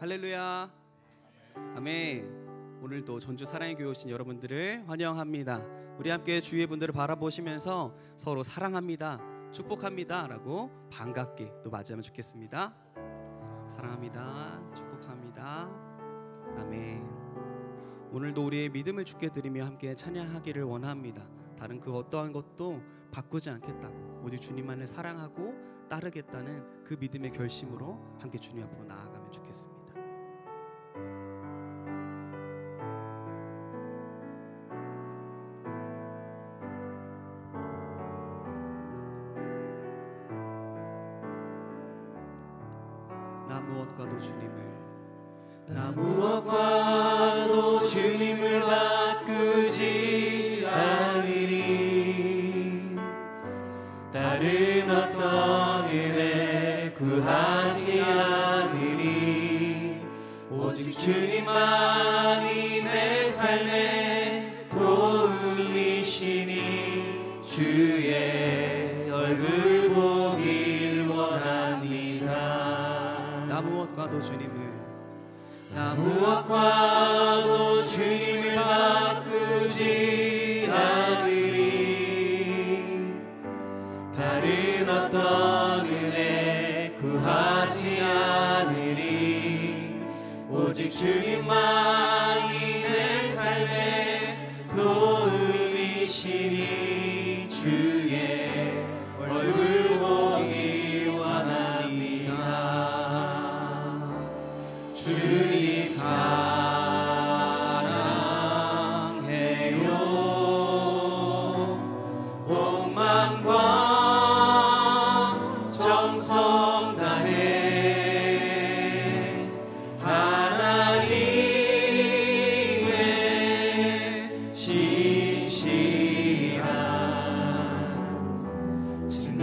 할렐루야. 아멘. 오늘도 전주 사랑의 교회 오신 여러분들을 환영합니다. 우리 함께 주위의 분들을 바라보시면서 서로 사랑합니다. 축복합니다라고 반갑게 또 맞이하면 좋겠습니다. 사랑합니다. 축복합니다. 아멘. 오늘도 우리의 믿음을 주께 드리며 함께 찬양하기를 원합니다. 다른 그 어떠한 것도 바꾸지 않겠다고 오직 주님만을 사랑하고 따르겠다는 그 믿음의 결심으로 함께 주님 앞으로 나아가면 좋겠습니다. 나 무엇과도 주님을 바꾸지 않으리. 다른 어떤 은혜 구하지 않으리. 오직 주님만이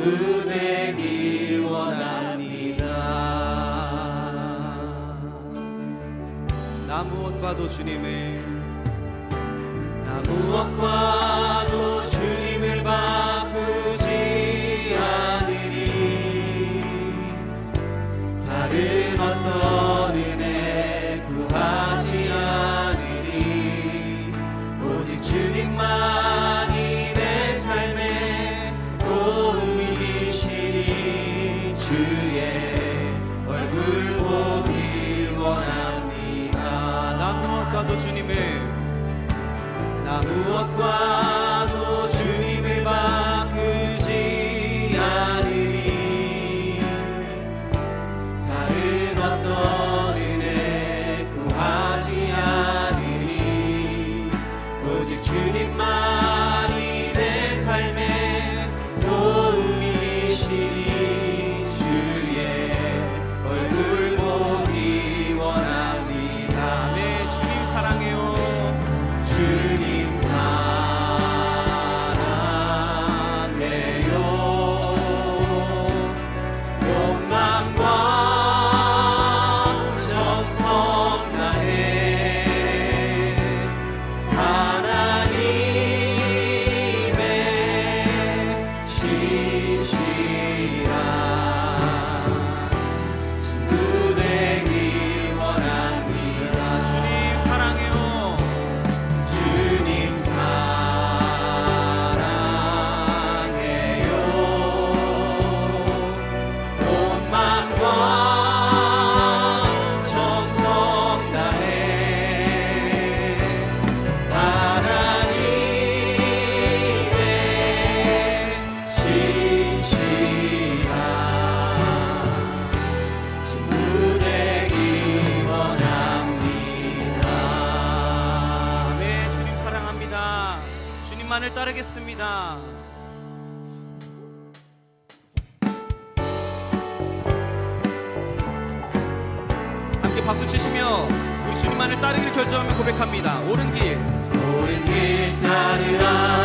신실한 친구 되기 원합니다 나 무엇과도 주님을 따르겠습니다. 함께 박수 치시며 우리 주님만을 따르기를 결정하며 고백합니다. 옳은 길. 오른 길 따르라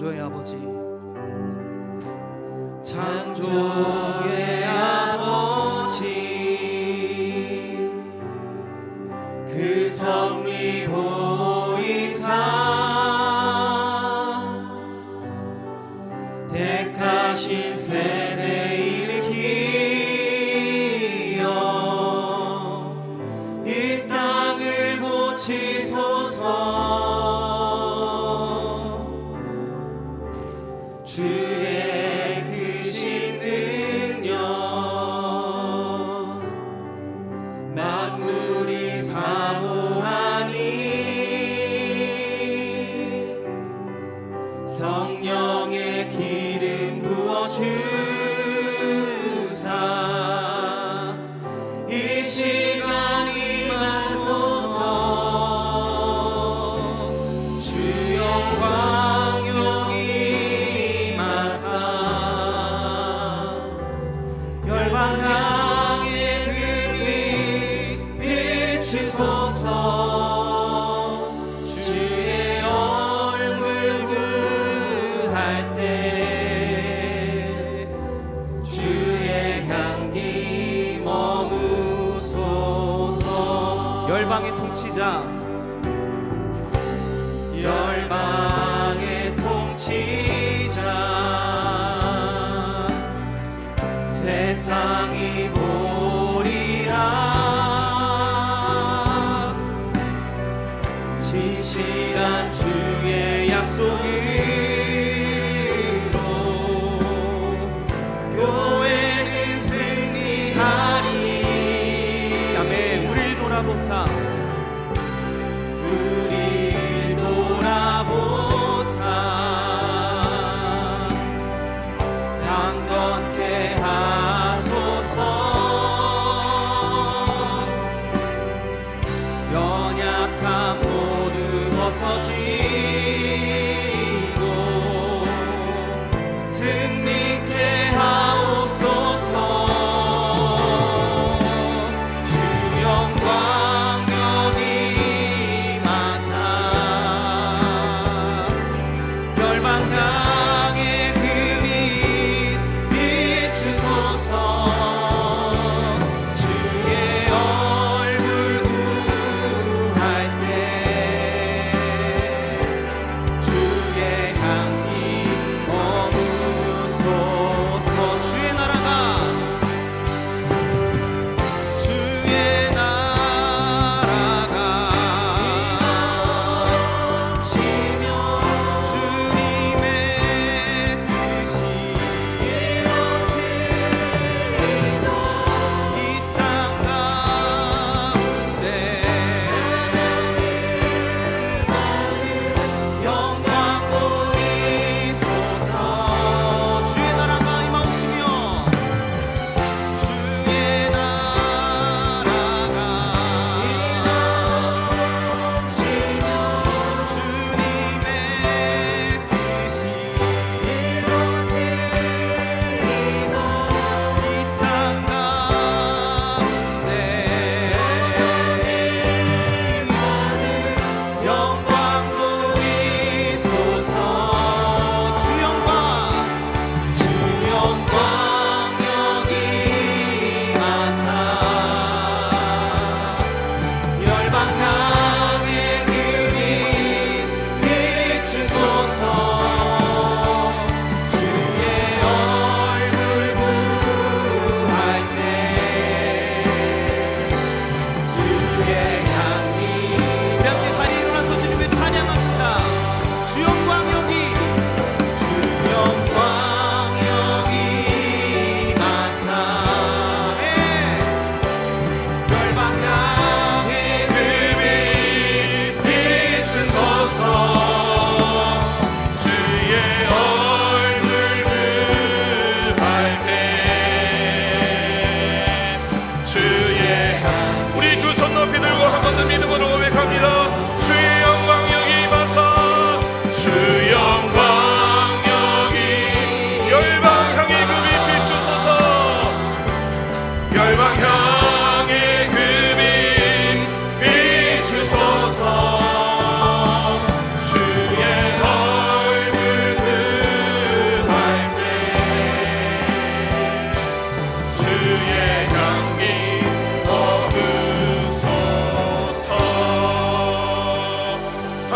창조의 아버지 돌아보사. 우리 돌아보사. 강건케 하소서. 연약함 모두 벗어지고 승리